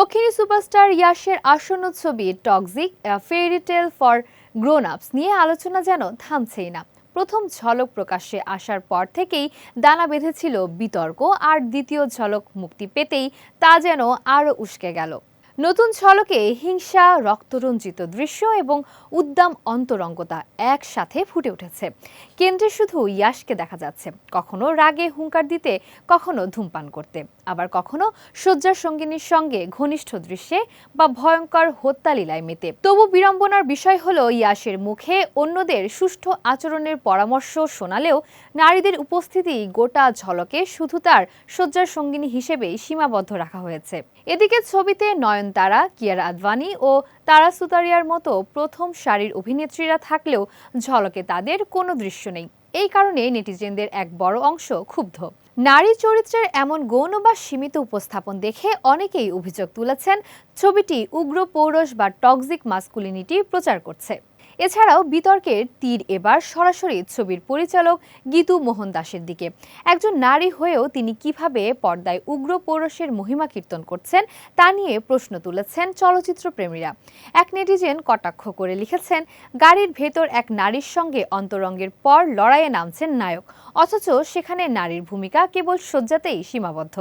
দক্ষিণী সুপারস্টার ইয়াশের আসন্ন ছবি toxic fairy tale for grown ups নিয়ে আলোচনা যেন থামছেই না। প্রথম ঝলক প্রকাশ্যে আসার পর থেকেই দানা বেঁধেছিল বিতর্ক, আর দ্বিতীয় ঝলক মুক্তি পেতেই তা যেন আরও উস্কে গেল। নতুন ছলকে হিংসা, রক্তরঞ্জিত দৃশ্য এবং উদ্দাম অন্তরঙ্গতা একসাথে ফুটে উঠেছে। কেন্দ্রে শুধু ইয়াশকে দেখা যাচ্ছে, কখনো রাগে হুঙ্কার দিতে, কখনো ধূমপান করতে। আবার কখনো শয্যার সঙ্গিনীর সঙ্গে ঘনিষ্ঠ দৃশ্যে বা ভয়ঙ্কর হত্যালীলায় মেতে। তবু বিড়ম্বনার বিষয় হলো ইয়াশের মুখে অন্যদের সুষ্ঠু আচরণের পরামর্শ শোনালেও নারীদের উপস্থিতি গোটা ঝলকে শুধু তার শয্যার সঙ্গিনী হিসেবেই সীমাবদ্ধ রাখা হয়েছে। এদিকে ছবিতে নয়নতারা কিয়ারা আদভানি ও তারা সুতারিয়ার মতো প্রথম সারির অভিনেত্রীরা থাকলেও ঝলকে তাদের কোনো দৃশ্য নেই। এই কারণে নেটিজেনদের এক বড় অংশ ক্ষুব্ধ। নারী চরিত্রের এমন গৌণ বা সীমিত উপস্থাপন দেখে অনেকেই অভিযোগ তুলেছেন, ছবিটি উগ্র, পৌরস বা টক্সিক মাস্কুলিনিটি প্রচার করছে। এছাড়াও বিতর্কের তীর এবার সরাসরি ছবির পরিচালক গীতু মোহন দাসের দিকে। একজন নারী হয়েও তিনি কীভাবে পর্দায় উগ্র পৌরসের মহিমা কীর্তন করছেন তা নিয়ে প্রশ্ন তুলেছেন চলচ্চিত্র প্রেমীরা। এক নেটিজেন কটাক্ষ করে লিখেছেন, গাড়ির ভেতর এক নারীর সঙ্গে অন্তরঙ্গের পর লড়াইয়ে নামছেন নায়ক। অথচ সেখানে নারীর ভূমিকা কেবল শয্যাতেই সীমাবদ্ধ।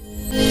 Música